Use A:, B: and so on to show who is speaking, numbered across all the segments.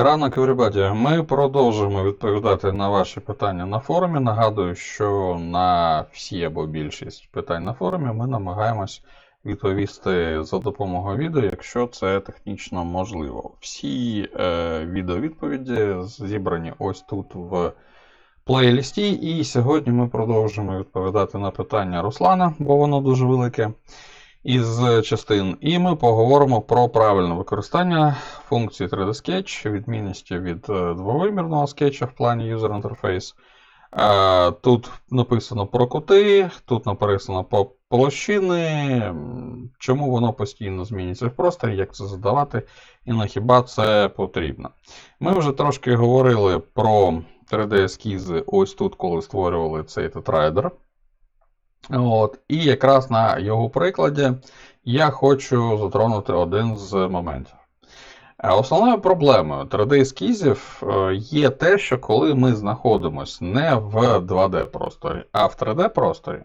A: Ранок, everybody. Ми продовжуємо відповідати на ваші питання на форумі. Нагадую, що на всі або більшість питань на форумі ми намагаємось відповісти за допомогою відео, якщо це технічно можливо. Всі е, відеовідповіді зібрані ось тут в плейлісті. І сьогодні ми продовжуємо відповідати на питання Руслана, бо воно дуже велике. Із частин, і ми поговоримо про правильне використання функції 3D Sketch, відмінності від е, двовимірного скетча в плані User Interface. Е, Тут написано про кути, тут написано про площини, чому воно постійно змінюється в просторі, як це задавати, і на хіба це потрібно. Ми вже трошки говорили про 3D-ескізи ось тут, коли створювали цей тетрайдер. От, і якраз на його прикладі я хочу затронути один з моментів. Е, Основною проблемою 3D-ескізів е, є те, що коли ми знаходимося не в 2D-просторі, а в 3D-просторі,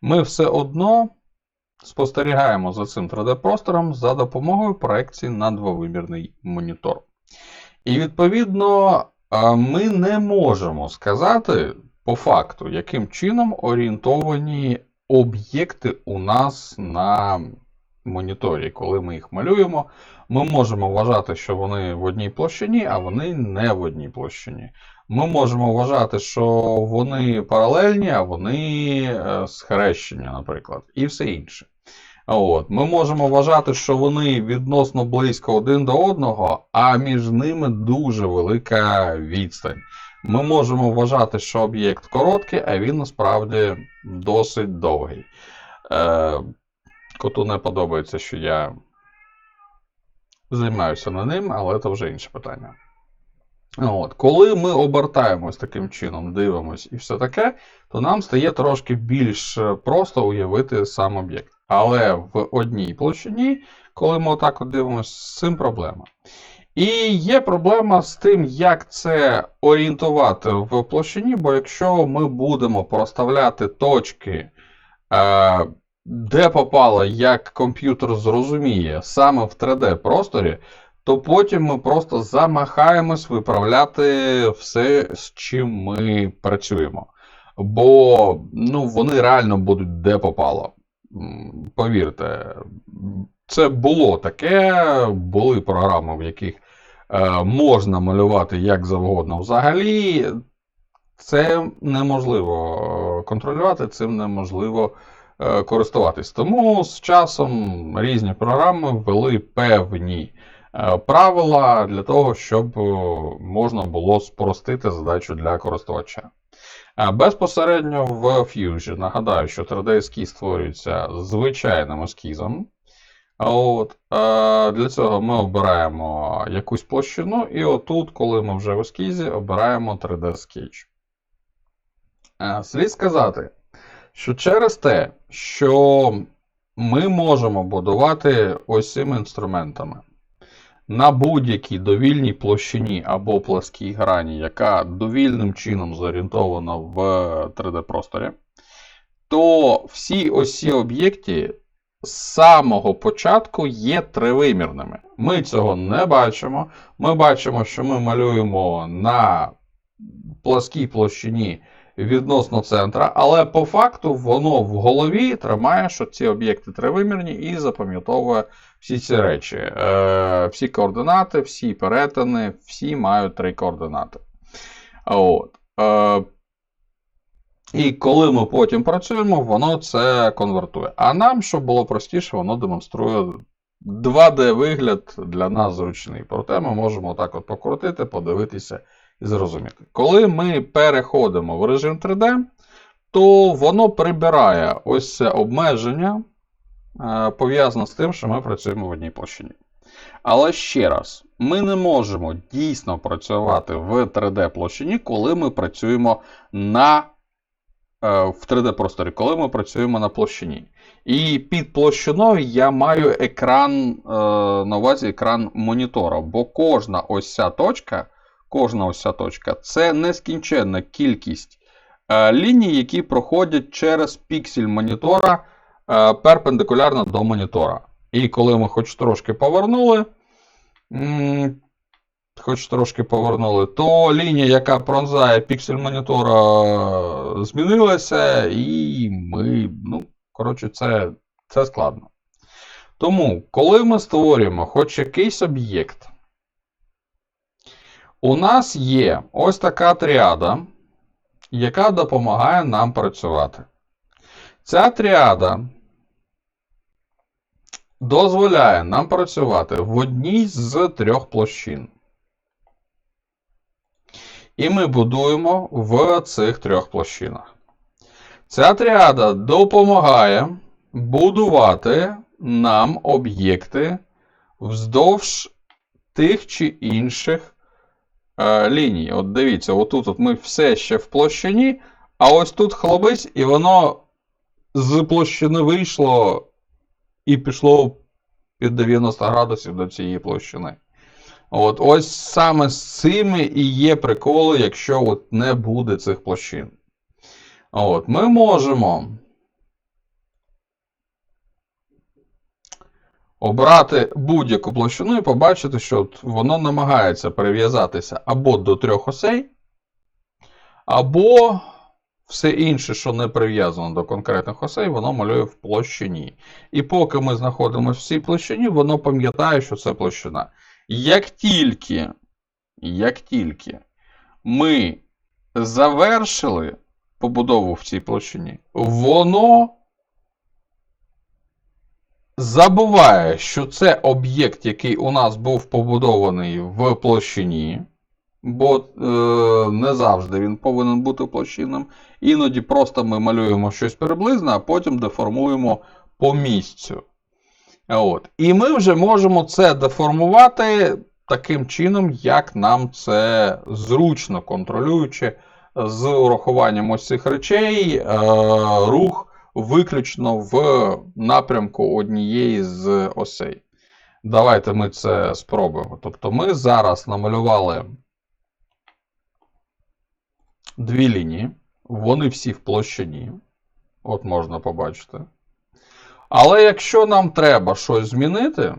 A: ми все одно спостерігаємо за цим 3D-простором за допомогою проекції на двовимірний монітор. І відповідно е, ми не можемо сказати по факту, яким чином орієнтовані об'єкти у нас на моніторі. Коли ми їх малюємо, ми можемо вважати, що вони в одній площині, а вони не в одній площині. Ми можемо вважати, що вони паралельні, а вони е, схрещені, наприклад, і все інше. От. Ми можемо вважати, що вони відносно близько один до одного, а між ними дуже велика відстань. Ми можемо вважати, що об'єкт короткий, а він насправді досить довгий. Е, коту не подобається, що я займаюся на ним, але це вже інше питання. От. Коли ми обертаємось таким чином, дивимось і все таке, то нам стає трошки більш е, просто уявити сам об'єкт. Але в одній площині, коли ми отак от дивимося, з цим проблема. І є проблема з тим, як це орієнтувати в площині, бо якщо ми будемо проставляти точки, е, де попало, як комп'ютер зрозуміє, саме в 3D-просторі, то потім ми просто замахаємось виправляти все, з чим ми працюємо. Бо ну, вони реально будуть де попало. Повірте, це було таке, були програми, в яких можна малювати як завгодно. Взагалі, це неможливо е, контролювати, цим неможливо е, користуватись. Тому з часом різні програми ввели певні е, правила для того, щоб е, можна було спростити задачу для користувача. Безпосередньо в Fusion нагадаю, що 3D-ескіз створюється звичайним ескізом. А От, е, для цього ми обираємо якусь площину, і отут, коли ми вже в ескізі, обираємо 3D Sketch. Е, слід сказати, що через те, що ми можемо будувати ось цими інструментами на будь-якій довільній площині або пласкій грані, яка довільним чином зорієнтована в 3D-просторі, то всі ось ці об'єкти з самого початку є тривимірними. Ми цього не бачимо. Ми бачимо, що ми малюємо на пласкій площині відносно центра, але по факту воно в голові тримає, що ці об'єкти тривимірні і запам'ятовує всі ці речі. Е, всі координати, всі перетини, всі мають три координати. От. Е, і коли ми потім працюємо, воно це конвертує. А нам, щоб було простіше, воно демонструє 2D-вигляд для нас зручний. Проте ми можемо так от покрутити, подивитися і зрозуміти. Коли ми переходимо в режим 3D, то воно прибирає ось це обмеження, е, пов'язане з тим, що ми працюємо в одній площині. Але ще раз, ми не можемо дійсно працювати в 3D-площині, коли ми працюємо на в 3D-просторі, коли ми працюємо на площині. І під площиною я маю екран, е, на увазі екран монітора, бо кожна ось ця точка, кожна ось ця точка це нескінченна кількість е, ліній, які проходять через піксель монітора е, перпендикулярно до монітора. І коли ми хоч трошки повернули, хоч трошки повернули, то лінія, яка пронзає піксель монітора, змінилася, і ми, ну, коротше, це, це складно. Тому, коли ми створюємо хоч якийсь об'єкт, у нас є ось така тріада, яка допомагає нам працювати. Ця тріада дозволяє нам працювати в одній з трьох площин. І ми будуємо в цих трьох площинах. Ця тріада допомагає будувати нам об'єкти вздовж тих чи інших е, ліній. От дивіться, отут от ми все ще в площині, а ось тут хлобись, і воно з площини вийшло і пішло під 90 градусів до цієї площини. От, Ось саме з цими і є приколи, якщо от не буде цих площин. От, Ми можемо обрати будь-яку площину і побачити, що от воно намагається прив'язатися або до трьох осей, або все інше, що не прив'язано до конкретних осей, воно малює в площині. І поки ми знаходимося в цій площині, воно пам'ятає, що це площина. Як тільки, як тільки ми завершили побудову в цій площині, воно забуває, що це об'єкт, який у нас був побудований в площині, бо е, не завжди він повинен бути площинним. Іноді просто ми малюємо щось приблизне, а потім деформуємо по місцю. От. І ми вже можемо це деформувати таким чином, як нам це зручно контролюючи з урахуванням ось цих речей, е, рух виключно в напрямку однієї з осей. Давайте ми це спробуємо. Тобто ми зараз намалювали дві лінії, вони всі в площині. От можна побачити. Але якщо нам треба щось змінити,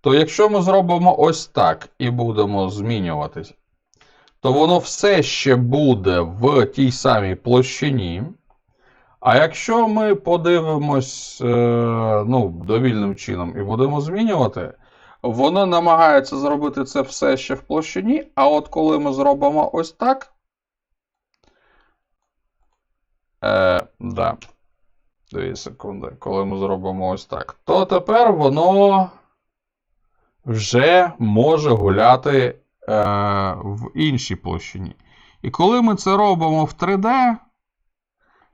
A: то якщо ми зробимо ось так і будемо змінюватись, то воно все ще буде в тій самій площині. А якщо ми подивимось е, ну, довільним чином і будемо змінювати, воно намагається зробити це все ще в площині. А от коли ми зробимо ось так. Е, да. Дві секунди. Коли ми зробимо ось так, то тепер воно вже може гуляти е, в іншій площині. І коли ми це робимо в 3D,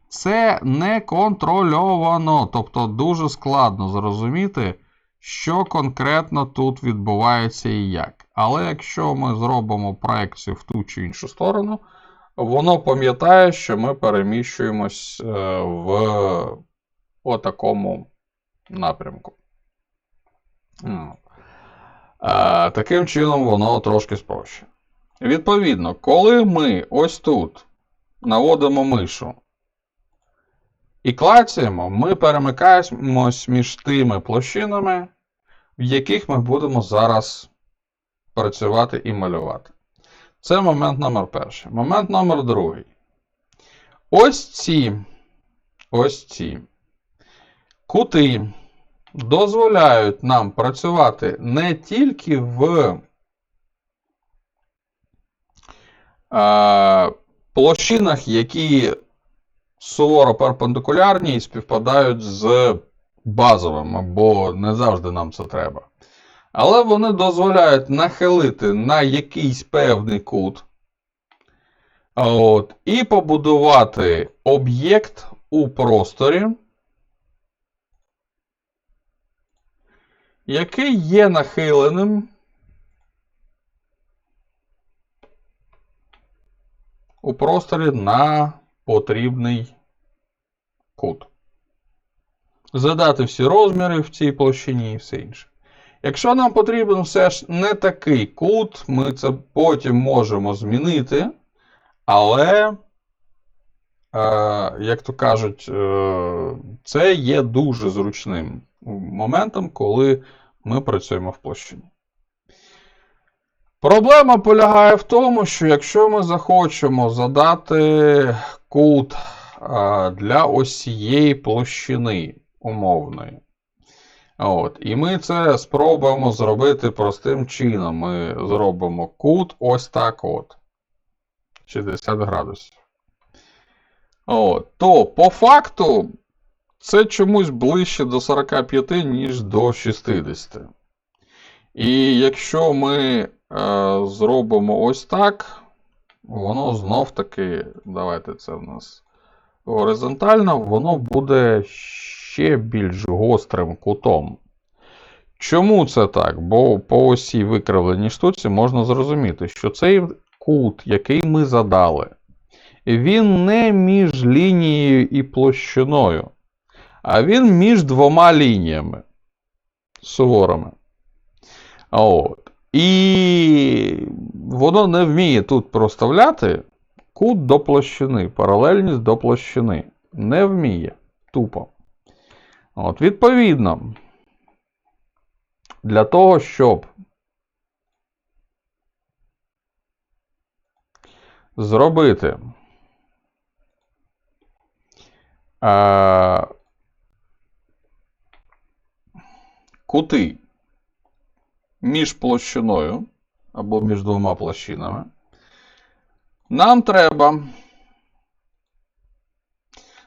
A: це не контрольовано. Тобто дуже складно зрозуміти, що конкретно тут відбувається і як. Але якщо ми зробимо проекцію в ту чи іншу сторону, воно пам'ятає, що ми переміщуємось е, в отакому напрямку. А, Таким чином, воно трошки спроще. Відповідно, коли ми ось тут наводимо мишу і клацаємо, ми перемикаємось між тими площинами, в яких ми будемо зараз працювати і малювати. Це момент номер перший. Момент номер другий. Ось ці ось ці кути дозволяють нам працювати не тільки в е, площинах, які суворо перпендикулярні і співпадають з базовими, бо не завжди нам це треба. Але вони дозволяють нахилити на якийсь певний кут. От, І побудувати об'єкт у просторі, який є нахиленим у просторі на потрібний кут. Задати всі розміри в цій площині і все інше. Якщо нам потрібен все ж не такий кут, ми це потім можемо змінити. Але, е, як то кажуть, е, це є дуже зручним моментом, коли ми працюємо в площині. Проблема полягає в тому, що якщо ми захочемо задати кут а, для ось площини умовної, от, і ми це спробуємо зробити простим чином. Ми зробимо кут ось так от. 60 градусів. От, то по факту це чомусь ближче до 45, ніж до 60. І якщо ми е, зробимо ось так, воно знов таки, давайте це в нас горизонтально, воно буде ще більш гострим кутом. Чому це так? Бо по осі викривленій штуці можна зрозуміти, що цей кут, який ми задали, він не між лінією і площиною, а він між двома лініями суворими. От. І воно не вміє тут проставляти кут до площини, паралельність до площини. Не вміє. Тупо. От, Відповідно, для того, щоб зробити а, кути між площиною або між двома площинами, нам треба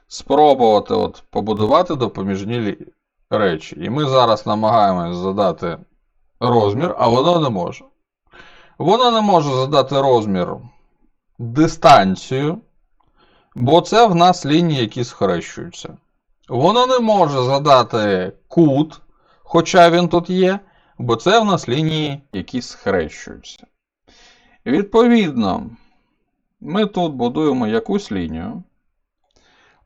A: спробувати от побудувати допоміжні речі. І ми зараз намагаємось задати розмір, а воно не може. Воно не може задати розмір дистанцію, бо це в нас лінії, які схрещуються. Воно не може задати кут, хоча він тут є, бо це в нас лінії, які схрещуються. Відповідно, ми тут будуємо якусь лінію.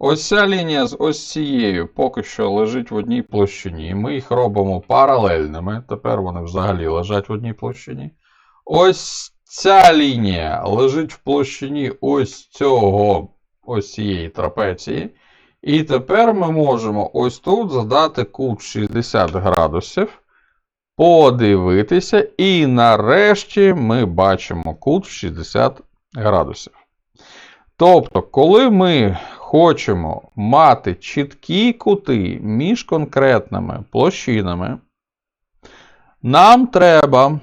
A: Ось ця лінія з ось цією поки що лежить в одній площині. Ми їх робимо паралельними. Тепер вони взагалі лежать в одній площині. Ось ця лінія лежить в площині ось цього, ось цієї трапеції. І тепер ми можемо ось тут задати кут 60 градусів, подивитися, і нарешті ми бачимо кут 60 градусів. Тобто, коли ми хочемо мати чіткі кути між конкретними площинами, нам треба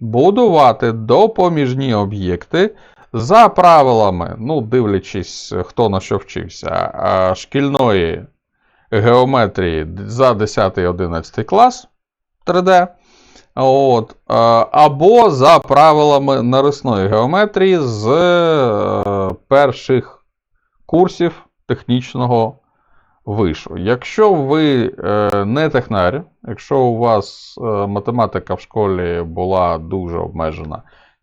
A: будувати допоміжні об'єкти за правилами, ну, дивлячись, хто на що вчився, шкільної геометрії за 10-11 клас 3D. От, або за правилами нарисної геометрії з е, перших курсів технічного вишу. Якщо ви е, не технар, якщо у вас математика в школі була дуже обмежена,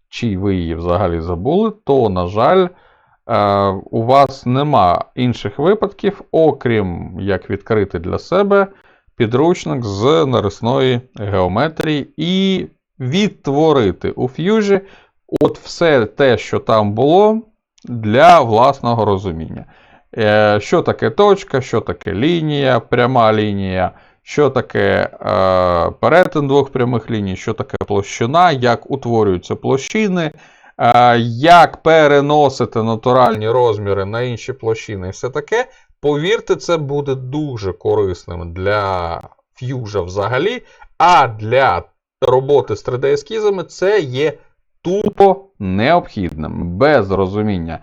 A: чи ви її взагалі забули, то, на жаль, у вас нема інших випадків, окрім як відкрити для себе підручник з нарисної геометрії і відтворити у Fusion от все те, що там було, для власного розуміння. Е, що таке точка, що таке лінія, пряма лінія, що таке е, перетин двох прямих ліній, що таке площина, як утворюються площини, е, як переносити натуральні розміри на інші площини і все таке. Повірте, це буде дуже корисним для ф'южа взагалі, а для роботи з 3D-ескізами це є тупо необхідним. Без розуміння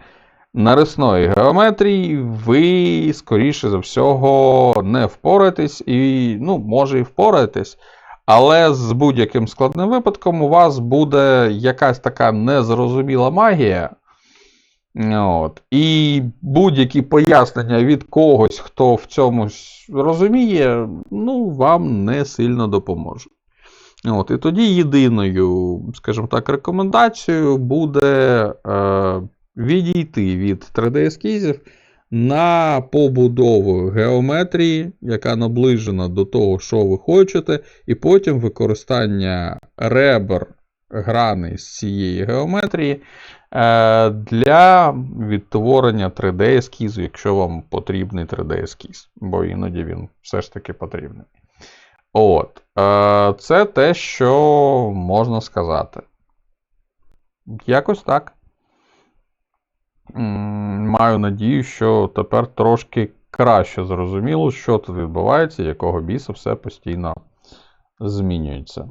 A: нарисної геометрії, ви, скоріше за всього, не впораєтесь і, ну, може і впораєтесь. Але з будь-яким складним випадком у вас буде якась така незрозуміла магія. От. І будь-які пояснення від когось, хто в цьому розуміє, ну, вам не сильно допоможе. От. І тоді єдиною, скажімо так, рекомендацією буде е, відійти від 3D-ескізів на побудову геометрії, яка наближена до того, що ви хочете, і потім використання ребер грани з цієї геометрії. Е, для відтворення 3D-ескізу, якщо вам потрібний 3D-ескіз, бо іноді він все ж таки потрібний. От. Е, це те, що можна сказати. Якось так. Маю надію, що тепер трошки краще зрозуміло, що тут відбувається, якого біса все постійно змінюється.